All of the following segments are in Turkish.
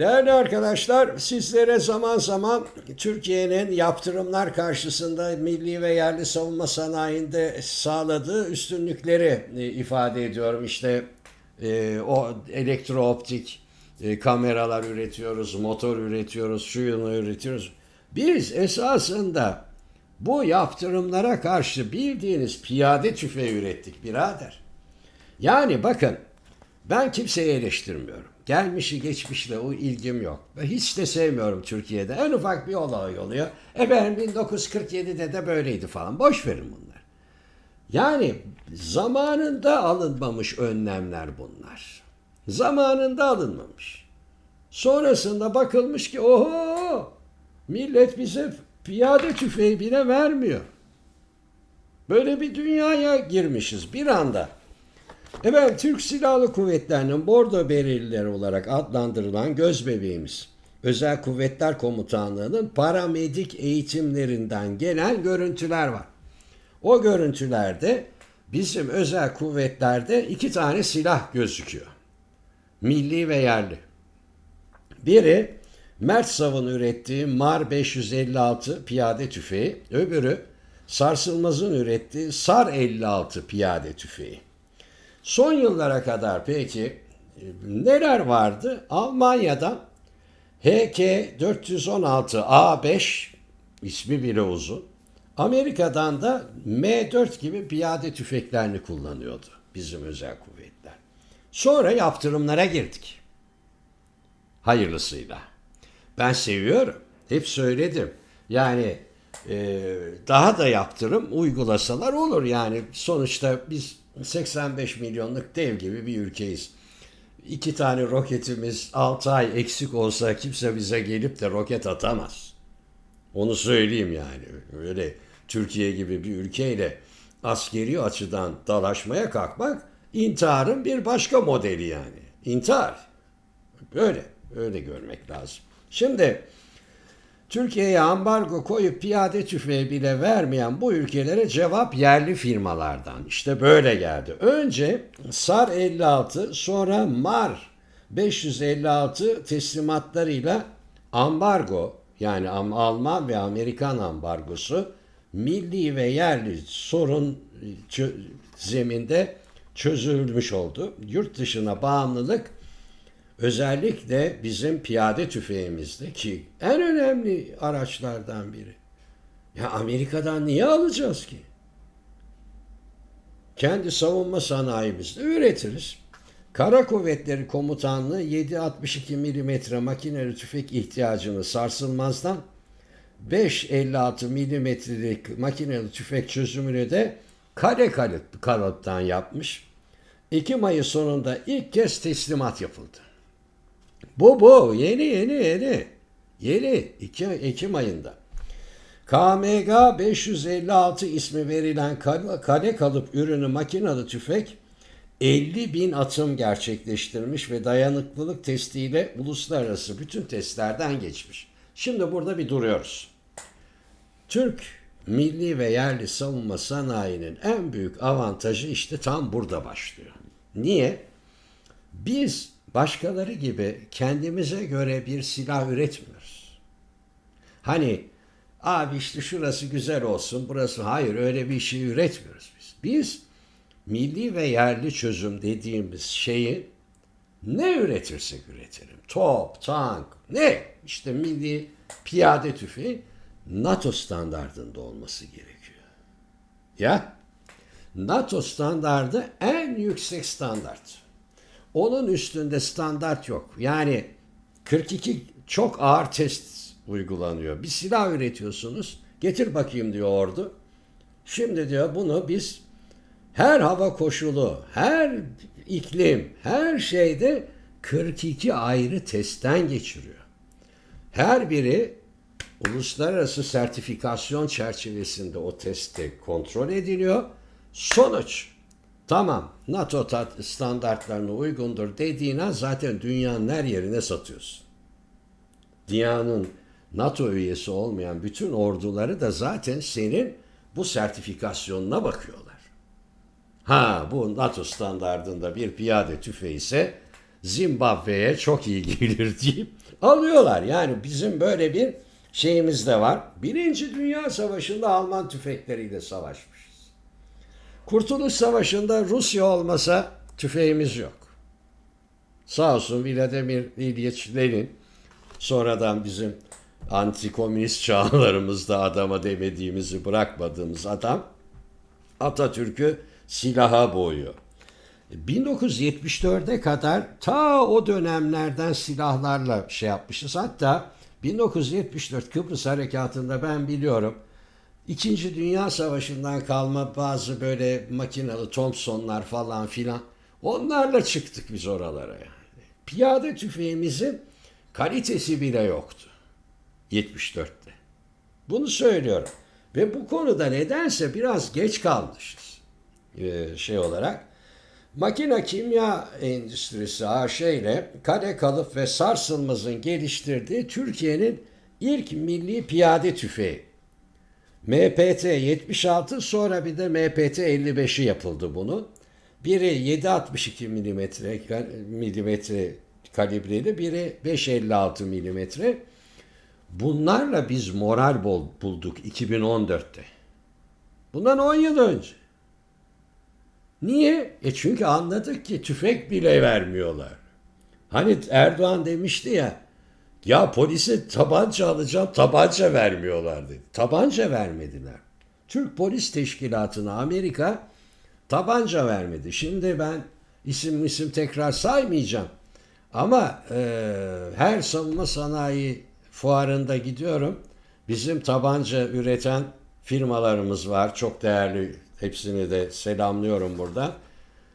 Değerli arkadaşlar, sizlere zaman zaman Türkiye'nin yaptırımlar karşısında milli ve yerli savunma sanayinde sağladığı üstünlükleri e, ifade ediyorum. İşte e, o elektrooptik e, kameralar üretiyoruz, motor üretiyoruz, şuyunu üretiyoruz. Biz esasında bu yaptırımlara karşı bildiğiniz piyade tüfeği ürettik birader. Yani bakın ben kimseyi eleştirmiyorum. Gelmişi geçmişle o ilgim yok. Ve hiç de sevmiyorum Türkiye'de. En ufak bir olay oluyor. Efendim 1947'de de böyleydi falan. Boş verin bunlar. Yani zamanında alınmamış önlemler bunlar. Zamanında alınmamış. Sonrasında bakılmış ki oho millet bize piyade tüfeği bile vermiyor. Böyle bir dünyaya girmişiz bir anda. Efendim Türk Silahlı Kuvvetleri'nin bordo berelileri olarak adlandırılan göz bebeğimiz. Özel Kuvvetler Komutanlığı'nın paramedik eğitimlerinden gelen görüntüler var. O görüntülerde bizim özel kuvvetlerde iki tane silah gözüküyor. Milli ve yerli. Biri Mert Sav'ın ürettiği MAR 556 piyade tüfeği, öbürü Sarsılmaz'ın ürettiği SAR 56 piyade tüfeği. Son yıllara kadar peki e, neler vardı? Almanya'dan HK 416 A5 ismi bile uzun. Amerika'dan da M4 gibi piyade tüfeklerini kullanıyordu bizim özel kuvvetler. Sonra yaptırımlara girdik. Hayırlısıyla. Ben seviyorum. Hep söyledim. Yani e, daha da yaptırım uygulasalar olur. Yani sonuçta biz 85 milyonluk dev gibi bir ülkeyiz. İki tane roketimiz 6 ay eksik olsa kimse bize gelip de roket atamaz. Onu söyleyeyim yani. Öyle Türkiye gibi bir ülkeyle askeri açıdan dalaşmaya kalkmak intiharın bir başka modeli yani. İntihar. Böyle, öyle görmek lazım. Şimdi Türkiye'ye ambargo koyup piyade tüfeği bile vermeyen bu ülkelere cevap yerli firmalardan. İşte böyle geldi. Önce SAR 56 sonra MAR 556 teslimatlarıyla ambargo yani Alman ve Amerikan ambargosu milli ve yerli sorun zeminde çözülmüş oldu. Yurt dışına bağımlılık Özellikle bizim piyade tüfeğimizde ki en önemli araçlardan biri. Ya Amerika'dan niye alacağız ki? Kendi savunma sanayimizde üretiriz. Kara Kuvvetleri Komutanlığı 7.62 mm makineli tüfek ihtiyacını sarsılmazdan 5.56 milimetrelik makineli tüfek çözümünü de kare kalıp, kalıptan yapmış. Ekim ayı sonunda ilk kez teslimat yapıldı. Bu bu yeni yeni yeni. Yeni 2 Ekim ayında. KMG 556 ismi verilen kale kalıp ürünü makinalı tüfek 50 bin atım gerçekleştirmiş ve dayanıklılık testiyle uluslararası bütün testlerden geçmiş. Şimdi burada bir duruyoruz. Türk milli ve yerli savunma sanayinin en büyük avantajı işte tam burada başlıyor. Niye? Biz başkaları gibi kendimize göre bir silah üretmiyoruz. Hani abi işte şurası güzel olsun, burası hayır öyle bir şey üretmiyoruz biz. Biz milli ve yerli çözüm dediğimiz şeyi ne üretirsek üretelim. Top, tank, ne? İşte milli piyade tüfeği NATO standartında olması gerekiyor. Ya NATO standardı en yüksek standart. Onun üstünde standart yok. Yani 42 çok ağır test uygulanıyor. Bir silah üretiyorsunuz. Getir bakayım diyor ordu. Şimdi diyor bunu biz her hava koşulu, her iklim, her şeyde 42 ayrı testten geçiriyor. Her biri uluslararası sertifikasyon çerçevesinde o testte kontrol ediliyor. Sonuç Tamam NATO standartlarına uygundur dediğine zaten dünyanın her yerine satıyorsun. Dünyanın NATO üyesi olmayan bütün orduları da zaten senin bu sertifikasyonuna bakıyorlar. Ha bu NATO standartında bir piyade tüfeği ise Zimbabwe'ye çok iyi gelir deyip alıyorlar. Yani bizim böyle bir şeyimiz de var. Birinci Dünya Savaşı'nda Alman tüfekleriyle savaşmışız. Kurtuluş Savaşı'nda Rusya olmasa tüfeğimiz yok. Sağ olsun Vladimir İlyich Lenin sonradan bizim antikomünist çağlarımızda adama demediğimizi bırakmadığımız adam Atatürk'ü silaha boğuyor. 1974'e kadar ta o dönemlerden silahlarla şey yapmışız. Hatta 1974 Kıbrıs Harekatı'nda ben biliyorum İkinci Dünya Savaşı'ndan kalma bazı böyle makinalı Thompson'lar falan filan onlarla çıktık biz oralara yani. Piyade tüfeğimizin kalitesi bile yoktu 74'te. Bunu söylüyorum. Ve bu konuda nedense biraz geç kalmışız ee, şey olarak. Makine kimya endüstrisi AŞ ile Kale Kalıp ve Sarsılmaz'ın geliştirdiği Türkiye'nin ilk milli piyade tüfeği. MPT 76 sonra bir de MPT 55'i yapıldı bunu. Biri 7.62 milimetre milimetre kalibreli, biri 5.56 milimetre. Bunlarla biz moral bul- bulduk 2014'te. Bundan 10 yıl önce. Niye? E çünkü anladık ki tüfek bile vermiyorlar. Hani Erdoğan demişti ya, ya polise tabanca alacağım, tabanca vermiyorlar dedi. Tabanca vermediler. Türk Polis Teşkilatı'na Amerika tabanca vermedi. Şimdi ben isim isim tekrar saymayacağım. Ama e, her savunma sanayi fuarında gidiyorum. Bizim tabanca üreten firmalarımız var. Çok değerli. Hepsini de selamlıyorum burada.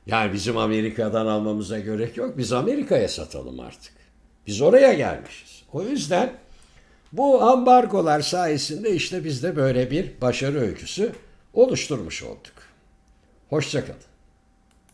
Yani bizim Amerika'dan almamıza gerek yok. Biz Amerika'ya satalım artık. Biz oraya gelmişiz. O yüzden bu ambargolar sayesinde işte biz de böyle bir başarı öyküsü oluşturmuş olduk. Hoşçakalın.